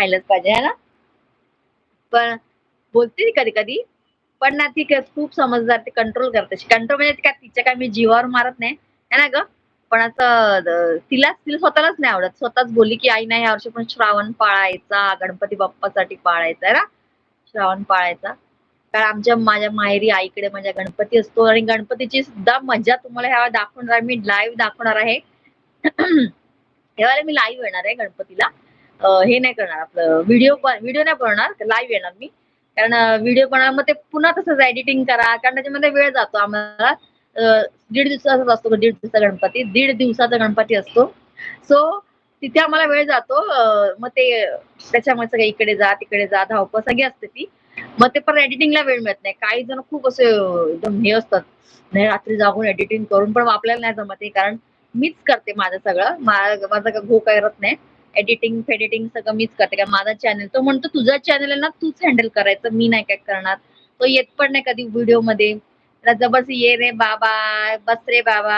खायलाच पाहिजे है ना? पण बोलते ती कधी कधी पण ना ती खूप समजदार ती कंट्रोल करते. कंट्रोल म्हणजे का काय तिच्या काय मी जीवावर मारत नाही है ना ग? पण असं तिला तिलाच तिला स्वतःलाच नाही आवडत. स्वतःच बोलली की आई नाही यावर्षी पण श्रावण पाळायचा गणपती बाप्पासाठी पाळायचा आहे ना? श्रावण पाळायचा. कारण आमच्या माझ्या माहेरी आईकडे माझ्या गणपती असतो आणि गणपतीची सुद्धा मजा तुम्हाला ह्या दाखवणार आहे. मी लाईव्ह दाखवणार आहे. ह्यावेळेला मी लाईव्ह येणार आहे गणपतीला. हे नाही करणार आपलं व्हिडिओ व्हिडिओ नाही बनवणार लाईव्ह येणार मी. कारण व्हिडिओ बनवणार मग ते पुन्हा तसंच एडिटिंग करा कारण त्याच्यामध्ये वेळ जातो आम्हाला. दीड दिवसाचाच असतो दीड दिवसाचा गणपती. दीड दिवसाचा गणपती असतो. सो तिथे आम्हाला वेळ जातो. मग ते त्याच्यामुळे सगळे इकडे जा तिकडे जा धावपळ सगळी असते ती. मग ते पण एडिटिंगला वेळ मिळत नाही. काही जण खूप असे एकदम हे असतात. नाही रात्री जागून एडिटिंग करून पण आपल्याला नाही जमत कारण मीच करते माझं सगळं. माझा माझं काही घो करत नाही. एडिटिंग फेडिटिंग सगळं मीच करते. कारण माझा चॅनल तो म्हणतो तुझा चॅनल आहे ना तूच हँडल करायचं मी नाही काय करणार. तो येत पण नाही कधी व्हिडिओमध्ये. त्याला जबरदस्ती ये रे बाबा बस रे बाबा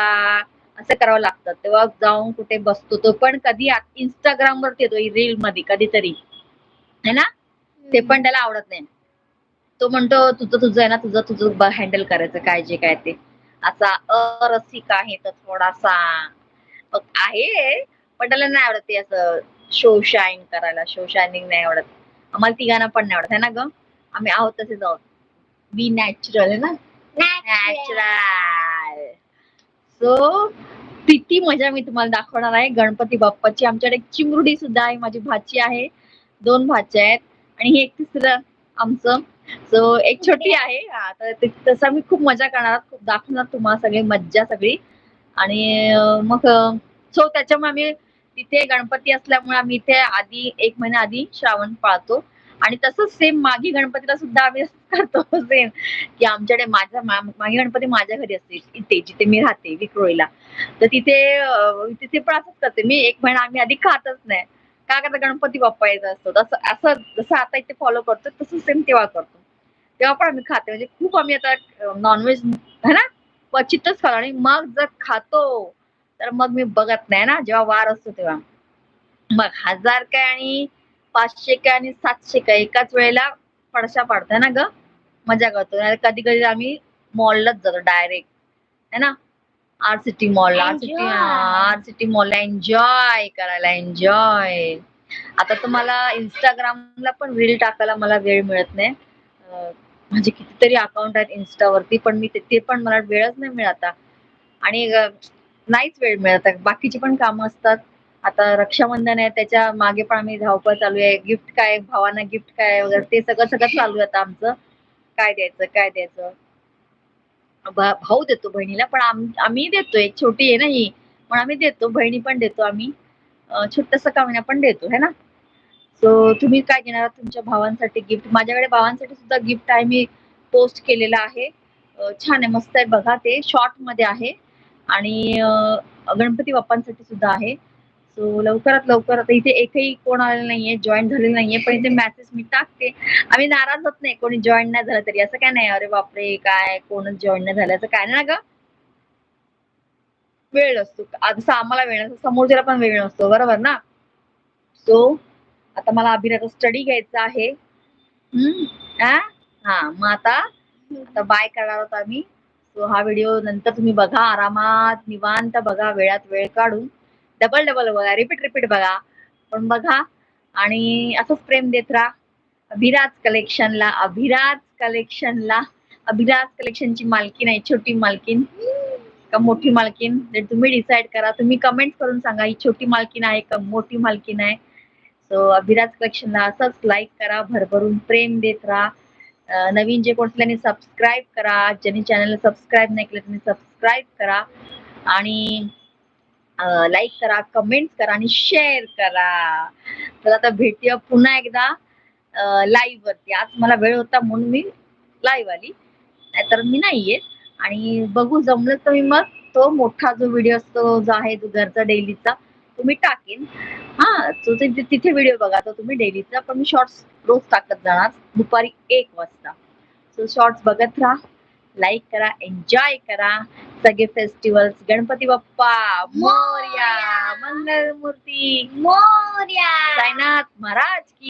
असं करावं लागतं. तेव्हा जाऊन कुठे बसतो तो. पण कधी इंस्टाग्राम वरती येतो रील मध्ये कधीतरी. है ना? ते पण त्याला आवडत नाही. तो म्हणतो तुझं तुझं आहे ना तुझं तुझं हँडल करायचं काय जे काय ते. असा अरसिक आहे तर थोडासा. आहे पण त्याला नाही आवडत ते असं शो शाईन करायला शो शायनिंग नाही आवडत. आम्हाला तिघांना पण नाही आवडत है ना ग? आम्ही आहोत तसेच आहोत बी नॅचरल आहे ना? नॅचरल सो किती मजा मी तुम्हाला दाखवणार आहे. गणपती बाप्पाची आमच्याकडे चिमरुडी सुद्धा आहे माझी भाची आहे. दोन भाच्या आहेत. आणि हे एक तिसरं आमचं. सो एक छोटी आहे. तसं मी खूप मजा करणार खूप दाखवणार तुम्हाला सगळी मज्जा सगळी. आणि मग सो त्याच्यामुळे आम्ही तिथे गणपती असल्यामुळे आम्ही इथे आधी एक महिना आधी श्रावण पाळतो. आणि तसंच सेम मागी गणपतीला सुद्धा आम्ही करतो सेम की आमच्याकडे माझा मागी गणपती माझ्या घरी असते इथे जिथे मी राहते विक्रोळीला. तर तिथे तिथे पण असंच करते. मी एक महिना आम्ही आधी खातच नाही. का करता गणपती बाप्पा येत असतो. तसं असं जसं आता इथे फॉलो करतो तसं सेम तेव्हा करतो. तेव्हा पण आम्ही खाते. म्हणजे खूप आम्ही आता नॉनव्हेज है ना? क्वचितच खातो. आणि मग जर खातो तर मग मी बघत नाही ना जेव्हा वार असतो तेव्हा. मग हजार काय आणि पाचशे काय आणि सातशे काय एकाच वेळेला पडशा पाडतोय ना ग. मजा करतो. कधी कधी आम्ही मॉललाच जातो डायरेक्ट है ना? R City mall R City. R City मॉलला enjoy करायला एन्जॉय आता तुम्हाला इंस्टाग्रामला पण रील टाकायला मला वेळ मिळत नाही. माझे कितीतरी अकाउंट आहेत इन्स्टावरती पण मी ते पण मला वेळच नाही मिळत. आणि नाहीच वेळ मिळत. आहे. बाकीची पण कामं असतात. आता रक्षाबंधन आहे त्याच्यामागे पण आम्ही धावपळ चालू आहे. गिफ्ट काय भावांना गिफ्ट काय वगैरे ते सगळं सगळं चालू आहे आता आमचं. काय द्यायचं काय द्यायचं? भाऊ देतो बहिणीला पण आम्ही देतो एक छोटी आहे ना ही. पण आम्ही देतो बहिणी पण देतो आम्ही. छोटस कामिना पण देतो है ना? सो तुम्ही काय घेणार आहात तुमच्या भावांसाठी गिफ्ट. माझ्याकडे भावांसाठी सुद्धा गिफ्ट आहे मी पोस्ट केलेलं आहे. छान आहे मस्त आहे. बघा ते शॉर्टमध्ये आहे. आणि गणपती बाप्पांसाठी सुद्धा आहे. सो लवकरात लवकर आता इथे एकही कोण आलेलं नाहीये जॉईन झालेलं नाहीये पण इथे मेसेज मी टाकते. आम्ही नाराज होत नाही कोणी जॉईन नाही झालं तरी. असं काय नाही अरे बापरे काय कोणच जॉईन नाही झालं असं काय नाही ना ग? वेळ असतो जसं आम्हाला वेळ नसतो. समोरच्याला पण वेळ नसतो बरोबर ना? सो आता मला अभिनेता स्टडी घ्यायचा आहे. हम्म हा? हा मग आता आता बाय करणार आहोत आम्ही. सो हा व्हिडिओ नंतर तुम्ही बघा आरामात निवांत बघा वेळात वेळ काढून. डबल डबल बघा रिपीट रिपीट बघा. पण बघा आणि असंच प्रेम देत राहा. अभिराज कलेक्शनला अभिराज कलेक्शनला अभिराज कलेक्शनची मालकीन आहे छोटी मालकीन का मोठी मालकीन? तुम्ही डिसाईड करा. तुम्ही कमेंट करून सांगा ही छोटी मालकीन आहे का मोठी मालकीन आहे? सो अभिराज कलेक्शनला असंच लाईक करा भरभरून प्रेम देत राहा. नवीन जे कोण त्यांनी सबस्क्राईब करा ज्यांनी चॅनलला सबस्क्राईब नाही केलं त्यांनी सबस्क्राईब करा. आणि लाईक करा कमेंट करा आणि शेअर करा. तर आता भेटूया पुन्हा एकदा लाईव्ह वरती. आज मला वेळ होता म्हणून मी लाईव्ह आली. नाहीतर मी नाही येत आणि बघू जमलं तर मी मग तो मोठा जो व्हिडिओ असतो जो आहे जो घरचा डेलीचा तो मी टाकेन. हा तिथे व्हिडिओ बघा. तो तुम्ही डेलीचा पण मी शॉर्ट्स रोज टाकत जाणार. दुपारी एक वाजता. सो शॉर्ट्स बघत राहा. लाईक करा. एन्जॉय करा. सगळे फेस्टिवल्स गणपती बाप्पा. मोर्या. मंगलमूर्ती. मोर्या. साईनाथ महाराज की